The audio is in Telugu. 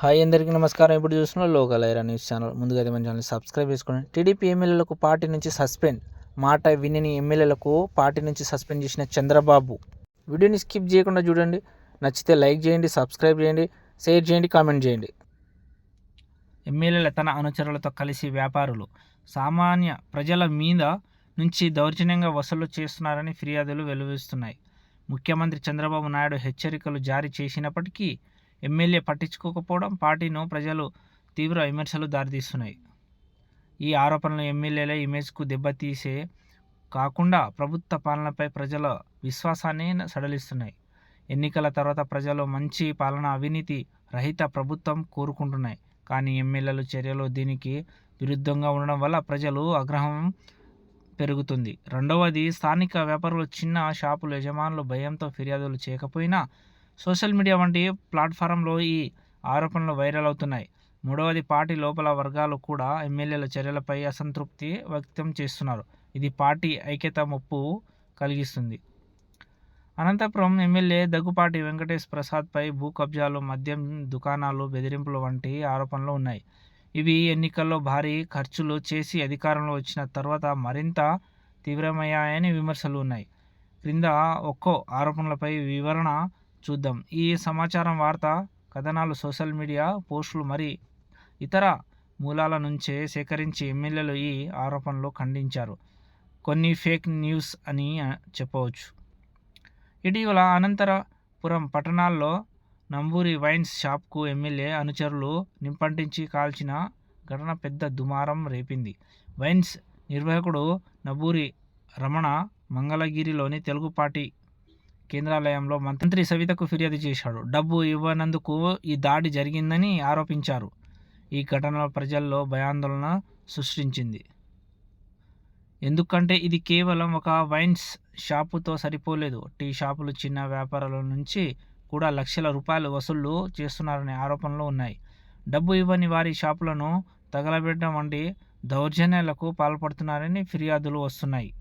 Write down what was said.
హాయ్ అందరికీ నమస్కారం. ఇప్పుడు చూస్తున్న లోకల్ ఐరా న్యూస్ ఛానల్. ముందుగా అయితే మన ఛానల్ సబ్స్క్రైబ్ చేసుకోండి. టీడీపీ ఎమ్మెల్యేలకు పార్టీ నుంచి సస్పెండ్. మాట వినని ఎమ్మెల్యేలకు పార్టీ నుంచి సస్పెండ్ చేసిన చంద్రబాబు. వీడియోని స్కిప్ చేయకుండా చూడండి. నచ్చితే లైక్ చేయండి సబ్స్క్రైబ్ చేయండి షేర్ చేయండి కామెంట్ చేయండి. ఎమ్మెల్యేల తన అనుచరులతో కలిసి వ్యాపారులు సామాన్య ప్రజల మీద నుంచి దౌర్జన్యంగా వసూలు చేస్తున్నారని ఫిర్యాదులు వెలువరిస్తున్నాయి ముఖ్యమంత్రి చంద్రబాబు నాయుడు హెచ్చరికలు జారీ చేసినప్పటికీ ఎమ్మెల్యే పట్టించుకోకపోవడం పార్టీను ప్రజలు తీవ్ర విమర్శలు దారితీస్తున్నాయి. ఈ ఆరోపణలు ఎమ్మెల్యేల ఇమేజ్కు దెబ్బతీసే కాకుండా ప్రభుత్వ పాలనపై ప్రజల విశ్వాసాన్ని సడలిస్తున్నాయి. ఎన్నికల తర్వాత ప్రజలు మంచి పాలన అవినీతి రహిత ప్రభుత్వం కోరుకుంటున్నాయి. కానీ ఎమ్మెల్యేల చర్యలు దీనికి విరుద్ధంగా ఉండడం వల్ల ప్రజలు ఆగ్రహం పెరుగుతుంది. రెండవది స్థానిక వ్యాపారులు చిన్న షాపుల యజమానులు భయంతో ఫిర్యాదులు చేయకపోయినా సోషల్ మీడియా వంటి ప్లాట్ఫారంలో ఈ ఆరోపణలు వైరల్ అవుతున్నాయి. మూడవది పార్టీ లోపల వర్గాలు కూడా ఎమ్మెల్యేల చర్యలపై అసంతృప్తి వ్యక్తం చేస్తున్నారు. ఇది పార్టీ ఐక్యత ముప్పు కలిగిస్తుంది. అనంతపురం ఎమ్మెల్యే దగ్గుపాటి వెంకటేష్ ప్రసాద్పై భూ కబ్జాలు మద్యం దుకాణాలు బెదిరింపులు వంటి ఆరోపణలు ఉన్నాయి. ఇవి ఎన్నికల్లో భారీ ఖర్చులు చేసి అధికారంలో వచ్చిన తర్వాత మరింత తీవ్రమయ్యాయని విమర్శలు ఉన్నాయి. క్రింద ఒక్కో ఆరోపణలపై వివరణ చూద్దాం. ఈ సమాచారం వార్త కథనాలు సోషల్ మీడియా పోస్టులు మరి ఇతర మూలాల నుంచే సేకరించి ఎమ్మెల్యేలు ఈ ఆరోపణలు ఖండించారు. కొన్ని ఫేక్ న్యూస్ అని చెప్పవచ్చు. ఇటీవల అనంతరపురం పట్టణాల్లో నంబూరి వైన్స్ షాప్కు ఎమ్మెల్యే అనుచరులు నింపంటించి కాల్చిన ఘటన పెద్ద దుమారం రేపింది. వైన్స్ నిర్వాహకుడు నబూరి రమణ మంగళగిరిలోని తెలుగు పార్టీ కేంద్రాలయంలో మంత్రి సవితకు ఫిర్యాదు చేశాడు. డబ్బు ఇవ్వనందుకు ఈ దాడి జరిగిందని ఆరోపించారు. ఈ ఘటన ప్రజల్లో భయాందోళన సృష్టించింది. ఎందుకంటే ఇది కేవలం ఒక వైన్స్ షాపుతో సరిపోలేదు. టీ షాపులు చిన్న వ్యాపారాల నుంచి కూడా లక్షల రూపాయలు వసూళ్ళు చేస్తున్నారనే ఆరోపణలు ఉన్నాయి. డబ్బు ఇవ్వని వారి షాపులను తగలబెట్టడం వంటి దౌర్జన్యాలకు పాల్పడుతున్నారని ఫిర్యాదులు వస్తున్నాయి.